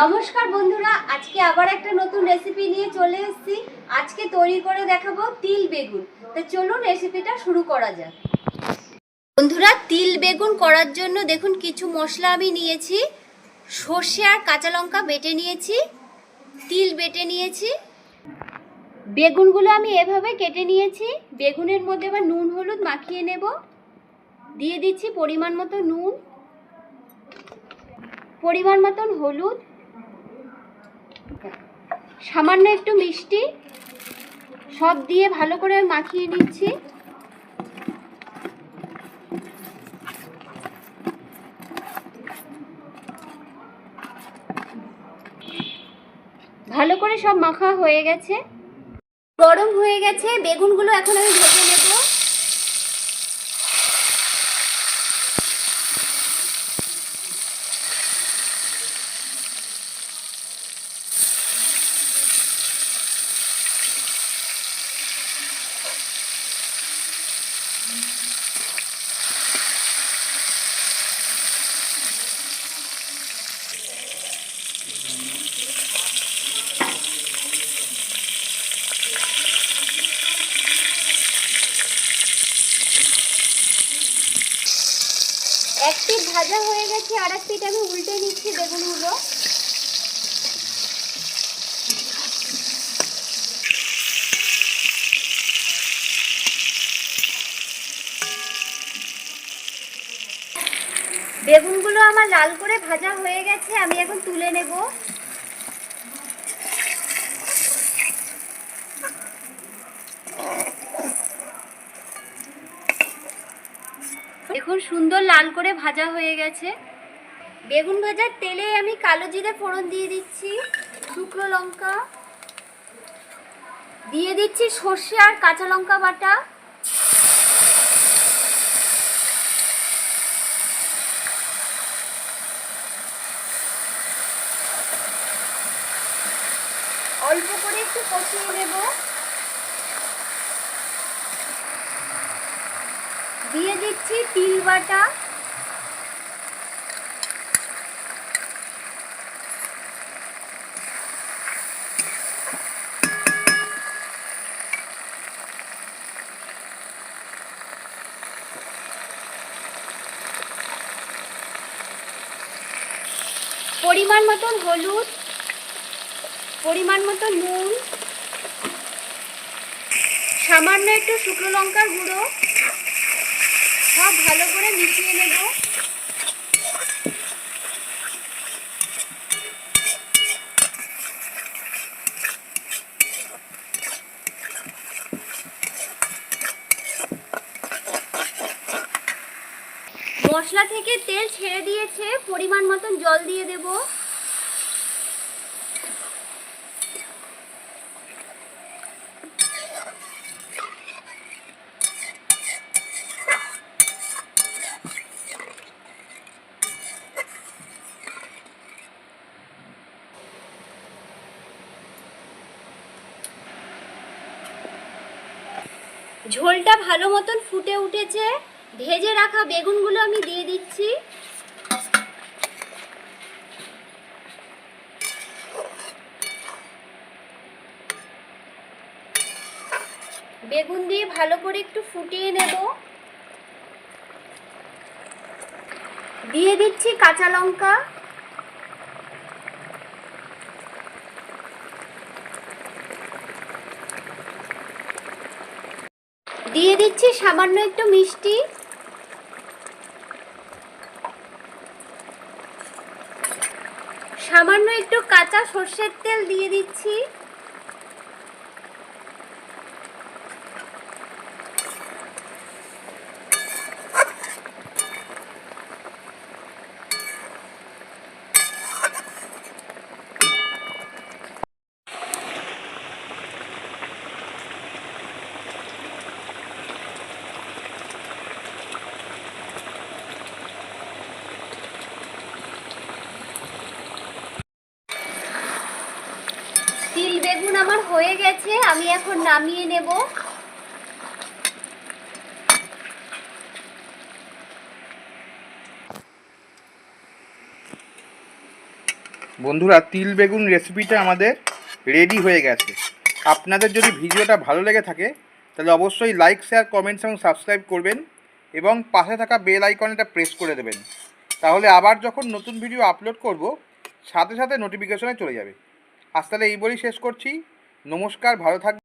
নমস্কার বন্ধুরা, আজকে আবার একটা নতুন রেসিপি নিয়ে চলে এসেছি। আজকে তৈরি করে দেখাবো তিল বেগুন। তো চলুন রেসিপিটা শুরু করা যাক। বন্ধুরা, তিল বেগুন করার জন্য দেখুন কিছু মশলা আমি নিয়েছি। সর্ষে আর কাঁচা লঙ্কা বেটে নিয়েছি। তিল বেটে নিয়েছি। বেগুনগুলো আমি এভাবে কেটে নিয়েছি। বেগুনের মধ্যে এবার নুন, হলুদ মাখিয়ে নেব। দিয়ে দিচ্ছি পরিমাণ মতো নুন। পরিমাণ মতন হলুদ, সামান্য একটু মিষ্টি, সব দিয়ে ভালো করে মাখিয়ে নিচ্ছি। ভালো করে সব মাখা হয়ে গেছে। গরম হয়ে গেছে, বেগুনগুলো এখন আমি ভেজে নেব। এক পিঠ ভাজা হয়ে গেছে, আর এক পিঠ আমি উল্টে নিচ্ছি বেগুনগুলো বেগুনগুলো আমার লাল করে ভাজা হয়ে গেছে, আমি এখন তুলে নেব। দেখুন সুন্দর লাল করে ভাজা হয়ে গেছে। বেগুন ভাজার তেলে আমি কালো জিরে ফোড়ন দিয়ে দিচ্ছি, শুকনো লঙ্কা। দিয়ে দিচ্ছি সর্ষে আর কাঁচা লঙ্কা বাটা। অল্প করে একটু কষিয়ে নেব। দিয়ে দিচ্ছি তিল বাটা। পরিমাণ মতন হলুদ, পরিমাণ মতো নুন, সামান্য একটু শুকনো লঙ্কার গুঁড়ো। সব ভালো করে মিশিয়ে নেব। মশলা থেকে তেল ছেড়ে দিয়েছে, পরিমাণ মতন জল দিয়ে দেবো। ঝোলটা ভালো মতন ফুটে উঠেছে। ভেজে রাখা বেগুনগুলো আমি দিয়ে দিচ্ছি। বেগুন দিয়ে ভালো করে একটু ফুটিয়ে নেব। দিয়ে দিচ্ছি কাঁচা লঙ্কা। দিয়ে দিচ্ছি সামান্য একটু মিষ্টি। সামান্য একটু কাঁচা সর্ষের তেল দিয়ে দিচ্ছি তিল বেগুন আমার হয়ে গেছে, আমি এখন নামিয়ে নেব। বন্ধুরা, তিল বেগুন রেসিপিটা আমাদের রেডি হয়ে গেছে। আপনাদের যদি ভিডিওটা ভালো লেগে থাকে, তাহলে অবশ্যই লাইক শেয়ার কমেন্টস এবং সাবস্ক্রাইব করবেন এবং পাশে থাকা বেল আইকনটা প্রেস করে দেবেন। তাহলে আবার যখন নতুন ভিডিও আপলোড করব, সাথে সাথে নোটিফিকেশনে চলে যাবে। আজ তাহলে এই বলেই শেষ করছি। নমস্কার ভালো থাকবেন।